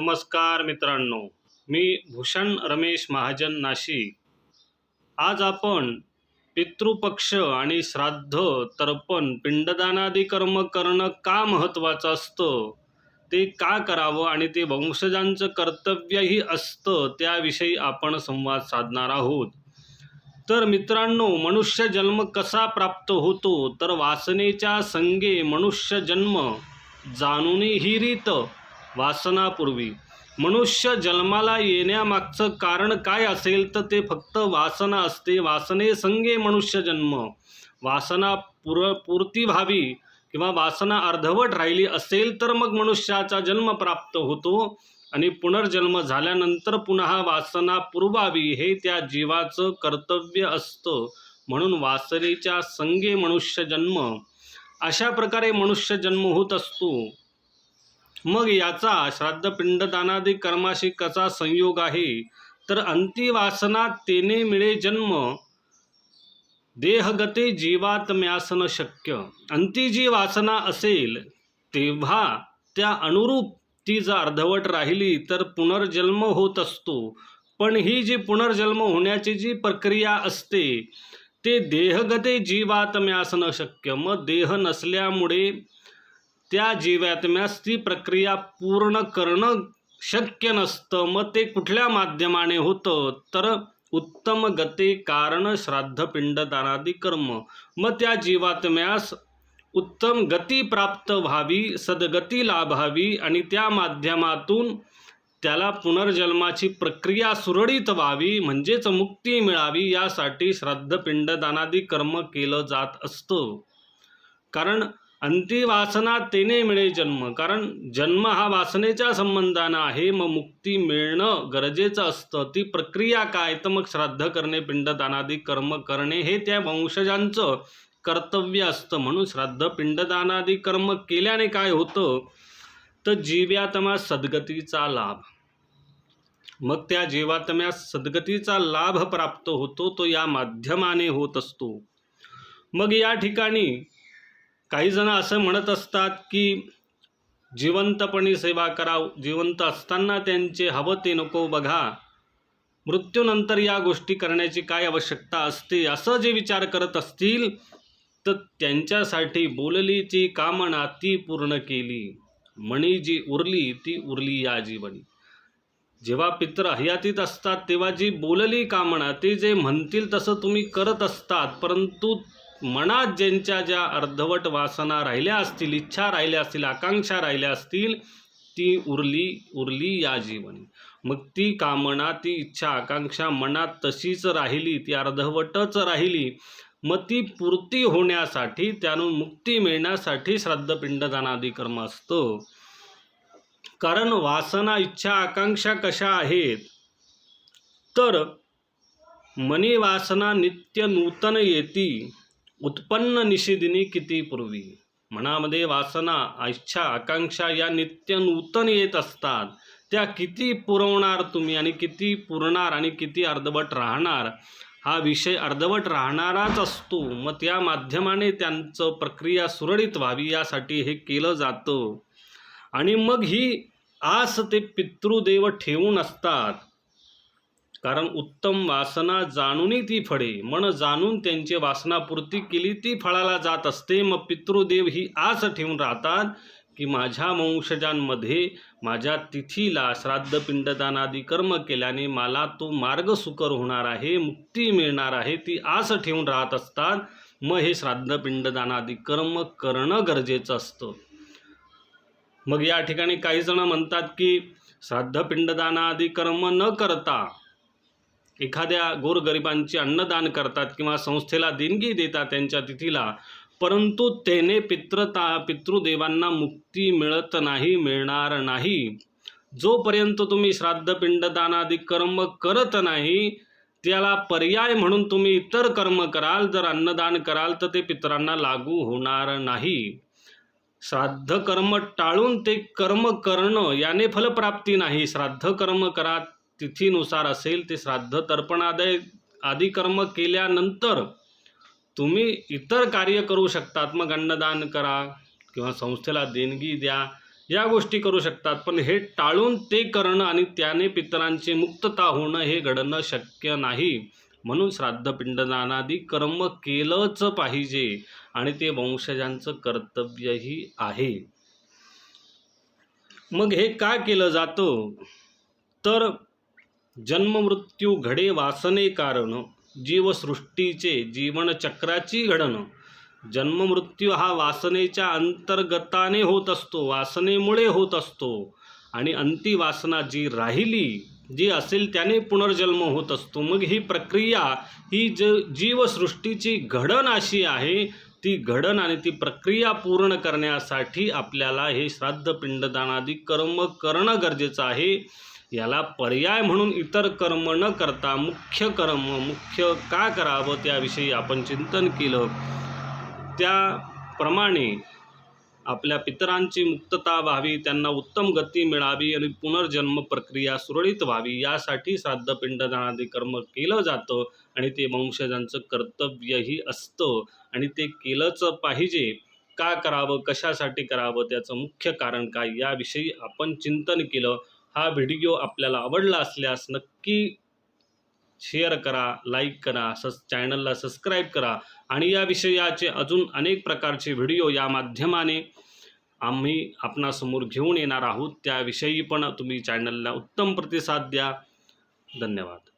नमस्कार मित्रांनो मी भूषण रमेश महाजन नाशिक. आज आपण पितृपक्ष आणि श्राद्ध तर्पण पिंडदानादी कर्म करणं का महत्त्वाचं असतं? ते का करावं आणि ते वंशजांचं कर्तव्यही असतं त्याविषयी आपण संवाद साधणार आहोत. तर मित्रांनो मनुष्य जन्म कसा प्राप्त होतो? तर वासनेच्या संगे मनुष्य जन्म जाणूनही ही रीत वासनापूर्वी. मनुष्य जन्माला येण्यामागचं कारण काय असेल तर ते फक्त वासना असते. वासनेसंगे मनुष्य जन्म. वासना पुर पूर्ती व्हावी किंवा वासना अर्धवट राहिली असेल तर मग मनुष्याचा जन्म प्राप्त होतो आणि पुनर्जन्म झाल्यानंतर पुन्हा वासना पुरवावी हे त्या जीवाचं कर्तव्य असतं. म्हणून वासनेच्या संगे मनुष्य जन्म. अशा प्रकारे मनुष्य जन्म होत असतो. मग याचा श्राद्ध पिंडदानादी कर्माशी कसा संयोग आहे? तर अंतिवासना तेने मिळे जन्म देहगते जीवात म्यासन शक्य. अंती जी वासना असेल तेव्हा त्या अनुरूप ती जर अर्धवट राहिली तर पुनर्जन्म होत असतो. पण ही जी पुनर्जन्म होण्याची जी प्रक्रिया असते ते देहगते जीवात म्यासन शक्य. मग देह नसल्यामुळे त्या जीवात्म्यास ती प्रक्रिया पूर्ण करणं शक्य नसतं. मग ते कुठल्या माध्यमाने होतं? तर उत्तम गते कारण श्राद्ध पिंडदानादी कर्म. मग त्या जीवात्म्यास उत्तम गती प्राप्त व्हावी सदगती लाभावी आणि त्या माध्यमातून त्याला पुनर्जन्माची प्रक्रिया सुरळीत व्हावी म्हणजेच मुक्ती मिळावी यासाठी श्राद्ध पिंडदानादी कर्म केलं जात असतं. कारण अंतिवासना तेने मिळे जन्म. कारण जन्म हा वासनेच्या संबंधानं आहे. मग मुक्ती मिळणं गरजेचं असतं. ती प्रक्रिया काय? तर मग श्राद्ध करणे पिंडदानादी कर्म करणे हे त्या वंशजांचं कर्तव्य असतं. म्हणून श्राद्ध पिंडदानादी कर्म केल्याने काय होतं? तर जीव्यातमा सद्गतीचा लाभ. मग त्या जीवात्म्यास सद्गतीचा लाभ प्राप्त होतो तो या माध्यमाने होत असतो. मग या ठिकाणी काही जण असं म्हणत असतात की जिवंतपणी सेवा कराव जिवंत असताना त्यांचे हवं ते नको बघा. मृत्यूनंतर या गोष्टी करण्याची काय आवश्यकता असते असं जे विचार करत असतील तर त्यांच्यासाठी बोललीची कामना ती पूर्ण केली. मणी जी उरली ती उरली या जीवनी. जेव्हा पित्र हयातीत असतात तेव्हा जी बोलली कामना ते जे म्हणतील तसं तुम्ही करत असतात परंतु मनात ज्यांच्या ज्या अर्धवट वासना राहिल्या असतील इच्छा राहिल्या असतील आकांक्षा राहिल्या असतील ती उरली उरली या जीवनी. मग ती कामना ती इच्छा आकांक्षा मनात तशीच राहिली ती अर्धवटच राहिली मग ती पूर्ती होण्यासाठी त्यातून मुक्ती मिळण्यासाठी श्राद्धपिंडदानादी कर्म असतं. कारण वासना इच्छा आकांक्षा कशा आहेत? तर मनी वासना नित्य नूतन येती. उत्पन्न निषेधिनी किती पूर्वी? मनामध्ये वासना इच्छा आकांक्षा या नित्य नूतन येत असतात. त्या किती पुरवणार तुम्ही आणि किती पुरणार आणि किती अर्धवट राहणार? हा विषय अर्धवट राहणाराच असतो. मग त्या माध्यमाने त्यांचं प्रक्रिया सुरळीत व्हावी यासाठी हे केलं जातं. आणि मग ही आस ते पितृदेव ठेवून असतात. कारण उत्तम वासना जाणूनही ती फळे. मन जाणून त्यांची वासनापूर्ती केली ती फळाला जात असते. मग पितृदेव ही आस ठेवून राहतात की माझ्या वंशजांमध्ये माझ्या तिथीला श्राद्ध पिंडदानादी कर्म केल्याने मला तो मार्ग सुकर होणार आहे मुक्ती मिळणार आहे ती आस ठेवून राहत असतात. मग हे श्राद्ध पिंडदानादी कर्म करणं गरजेचं असतं. मग या ठिकाणी काही जण म्हणतात की श्राद्ध पिंडदानादी कर्म न करता एखाद्या गोरगरिबांची अन्नदान करतात किंवा संस्थेला देणगी देतात त्यांच्या तिथीला परंतु त्याने पित्रता पितृदेवांना मुक्ती मिळत नाही मिळणार नाही. जोपर्यंत तुम्ही श्राद्ध पिंडदानादी कर्म करत नाही त्याला पर्याय म्हणून तुम्ही इतर कर्म कराल जर अन्नदान कराल तर ते पितरांना लागू होणार नाही. श्राद्ध कर्म टाळून ते कर्म करणं याने फलप्राप्ती नाही. श्राद्ध कर्म करा तिथीनुसार असेल ते श्राद्ध तर्पणादय आदी कर्म केल्यानंतर तुम्ही इतर कार्य करू शकतात. मग अन्नदान करा किंवा संस्थेला देणगी द्या या गोष्टी करू शकतात. पण हे टाळून ते करणं आणि त्याने पितरांची मुक्तता होणं हे घडणं शक्य नाही. म्हणून श्राद्ध पिंडदानादी कर्म केलंच पाहिजे आणि ते वंशजांचं कर्तव्यही आहे. मग हे का केलं जातं? तर जन्ममृत्यू घडे वासने कारण जीवसृष्टीचे जीवनचक्राची घडणं. जन्ममृत्यू हा वासनेच्या अंतर्गताने होत असतो वासनेमुळे होत असतो. आणि अंतिवासना जी राहिली जी असेल त्याने पुनर्जन्म होत असतो. मग ही प्रक्रिया ही ज जीवसृष्टीची घडण अशी आहे ती घडण आणि ती प्रक्रिया पूर्ण करण्यासाठी आपल्याला हे श्राद्ध पिंडदानादी कर्म करणं गरजेचं आहे. याला पर्याय म्हणून इतर कर्म न करता मुख्य कर्म मुख्य का करावं त्याविषयी आपण चिंतन केलं. त्याप्रमाणे आपल्या पितरांची मुक्तता व्हावी त्यांना उत्तम गती मिळावी आणि पुनर्जन्म प्रक्रिया सुरळीत व्हावी यासाठी श्राद्ध पिंडदानादी कर्म केलं जातं आणि ते वंशजांचं कर्तव्यही असतं आणि ते केलंच पाहिजे. का करावं कशासाठी करावं त्याचं मुख्य कारण काय याविषयी आपण चिंतन केलं. हा व्हिडिओ आपल्याला आवडला असल्यास नक्की शेअर करा लाईक करा सस चॅनलला सबस्क्राईब करा. आणि या विषयाचे अजून अनेक प्रकारचे व्हिडिओ या माध्यमाने आम्ही आपणासमोर घेऊन येणार आहोत. त्याविषयी पण तुम्ही चॅनलला उत्तम प्रतिसाद द्या. धन्यवाद.